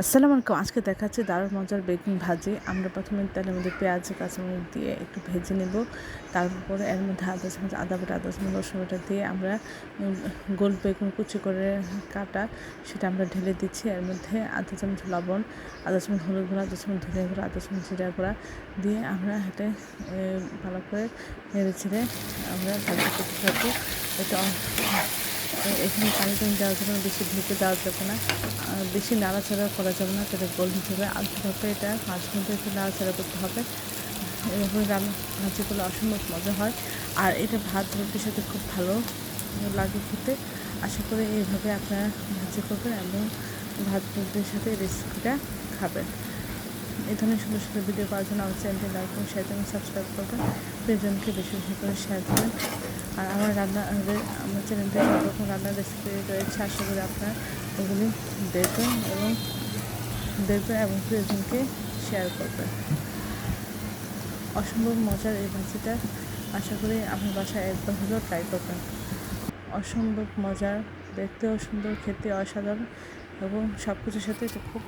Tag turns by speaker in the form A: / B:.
A: আসসালামু আলাইকুম। আজকে দেখাচ্ছি দারুণ মজার বেগুন ভাজি। আমরা প্রথমে তেলের মধ্যে পেঁয়াজ কাঁচামরিচ দিয়ে একটু ভেজে নেব। তারপরে এর মধ্যে আদা চামচ আদা বাটা আদা চামচ রসুন বাটা দিয়ে আমরা গোল বেগুন কুচি করে কাটা সেটা আমরা ঢেলে দিচ্ছি। এর মধ্যে আধা চামচ লবণ আধা চামচ হলুদ গুঁড়া আধা চামচ ধনিয়া গুঁড়া আধা চামচ জিরা গুঁড়া দিয়ে আমরা এ, ভালো করে নেড়ে ছেড়ে আমরা ভাজি করতে থাকব এটা এখানে পানি টানি দেওয়া যাবে না বেশি ঢেকে দেওয়া যাবে না। বেশি নাড়াচাড়া করা যাবে না তাহলে গোল হয়ে যাবে আলতো ভাবে এটা পাঁচ মধ্যে একটু নাড়াচাড়া করতে হবে। এভাবে রান্না ভাজি করলে অসম্ভব মজা হয়। আর এটা ভাত রুটির সাথে খুব ভালো লাগে খেতে। আশা করি এইভাবে আপনারা ভাজি করবেন এবং ভাত রুটির সাথে রেসিপিটা খাবেন। এই ধরনের সুন্দর সুন্দর ভিডিও পাওয়ার জন্য আমার চ্যানেলটি লাইক করুন শেয়ার সাবস্ক্রাইব করবেন। প্রিয়জনকে বেশি বেশি করে শেয়ার করবেন। আর আমার রান্না আমার চ্যানেলতে সব রকম রান্নার রেসিপি রয়েছে আশা করি আপনার ওগুলি দেখবেন এবং দেখবেন এবং প্রিয়জনকে শেয়ার করবেন অসম্ভব মজার এই ভাজিটা আশা করি আপনার বাসায় একবার হলেও ট্রাই করবেন। অসম্ভব মজার, দেখতেও সুন্দর খেতে অসাধারণ এবং সব কিছুর সাথে খুব